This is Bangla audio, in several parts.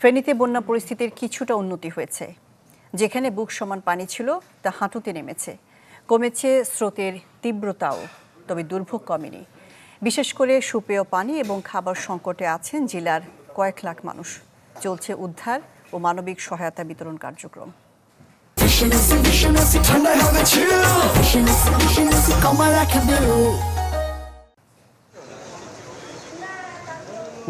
ফেনীতে বন্যা পরিস্থিতির কিছুটা উন্নতি হয়েছে। যেখানে বুক সমান পানি ছিল, তা হাঁটুতে নেমেছে। কমেছে স্রোতের তীব্রতাও, তবে দুর্ভোগ কমেনি। বিশেষ করে সুপেয় পানি এবং খাবার সংকটে আছেন জেলার কয়েক লাখ মানুষ। চলছে উদ্ধার ও মানবিক সহায়তা বিতরণ কার্যক্রম। হবে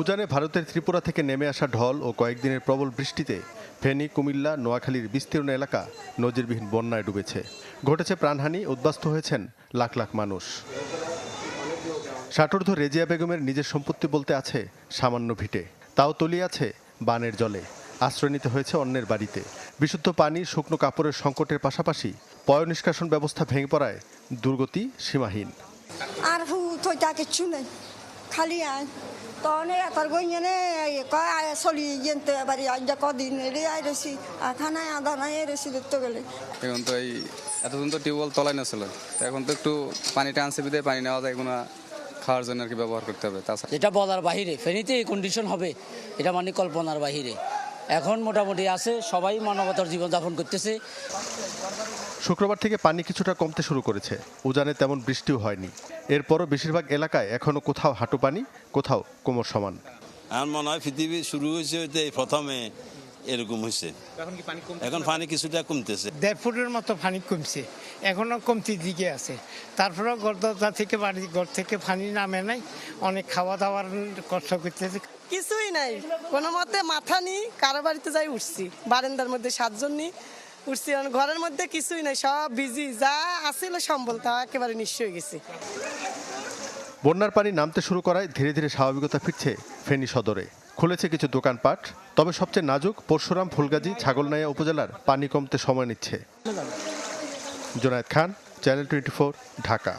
উজানে ভারতের ত্রিপুরা থেকে নেমে আসা ঢল ও কয়েকদিনের প্রবল বৃষ্টিতে ফেনী, কুমিল্লা, নোয়াখালীর বিস্তীর্ণ এলাকা নজিরবিহীন বন্যায় ডুবেছে। ঘটেছে প্রাণহানি, উদ্বাস্ত হয়েছেন লাখ লাখ মানুষ। ষাটোর্ধ রেজিয়া বেগমের নিজের সম্পত্তি বলতে আছে সামান্য ভিটে। তাও তলিয়ে আছে বানের জলে। আশ্রয় নিতে হয়েছে অন্যের বাড়িতে। বিশুদ্ধ পানি, শুকনো কাপড়ের সংকটের পাশাপাশি পয় নিষ্কাশন ব্যবস্থা ভেঙে পড়ায় দুর্গতি সীমাহীন। আর কিচ্ছু নেই। খালি আয় তনে এতর গইনে কয় আয় চলি যেতে বাড়ি আজ কদিন এরে আয় রেছি খানায় আধা নাই রেছি দেখতে গেলে এখন তো এই এতদিন তো টিউবওয়েল তলাই নছিল তো এখন তো একটু পানি টানছে বিদায় পানি নেওয়া যায় এগুলো খাওয়ার জন্য আর কি ব্যবহার করতে হবে তাছাড়া যেটা বলার বাহিরে ফেনীতে এই কন্ডিশন হবে এটা মানে কল্পনার বাহিরে এখন মোটামুটি আছে সবাই মানবতার জীবনযাপন করতেছে শুক্রবার থেকে পানি কিছুটা কমতে শুরু করেছে। উজানে তেমন বৃষ্টিও হয়নি। এরপরও বেশিরভাগ এলাকায় এখনও কোথাও হাঁটু পানি কোথাও কোমর সমান। আমার মনে হয় পৃথিবী শুরু হয়েছে হইতে এই প্রথমে এরকম হয়েছে। এখন পানি কিছুটা কমতেছে। দেড় ফুটের মতো পানি কমছে। এখনও কমতির দিকে আছে। তারপরেও গড়দা থেকে বাড়ি ঘর থেকে পানি নামে নাই। অনেক খাওয়া দাওয়ার কষ্ট করতেছে। কিছুই নাই। কোনো মতে মাথা নি কারও বাড়িতে যাই উঠছি। বারান্দার মধ্যে সাতজন নি উঠছি ঘরের মধ্যে কিছুই নাই, সব বিজি যা আসিল সম্বল তা একেবারে নিশ্চয় হয়ে গেছি। বন্যার পানি নামতে শুরু করায় ধীরে ধীরে স্বাভাবিকতা ফিরছে ফেনী সদরে। খুলেছে কিছু দোকানপাট, তবে সবচেয়ে নাজুক পরশুরাম, ফুলগাজী, ছাগলনাইয়া উপজেলার পানি কমতে সময় নিচ্ছে। Junaid Khan, channel twenty Dhaka.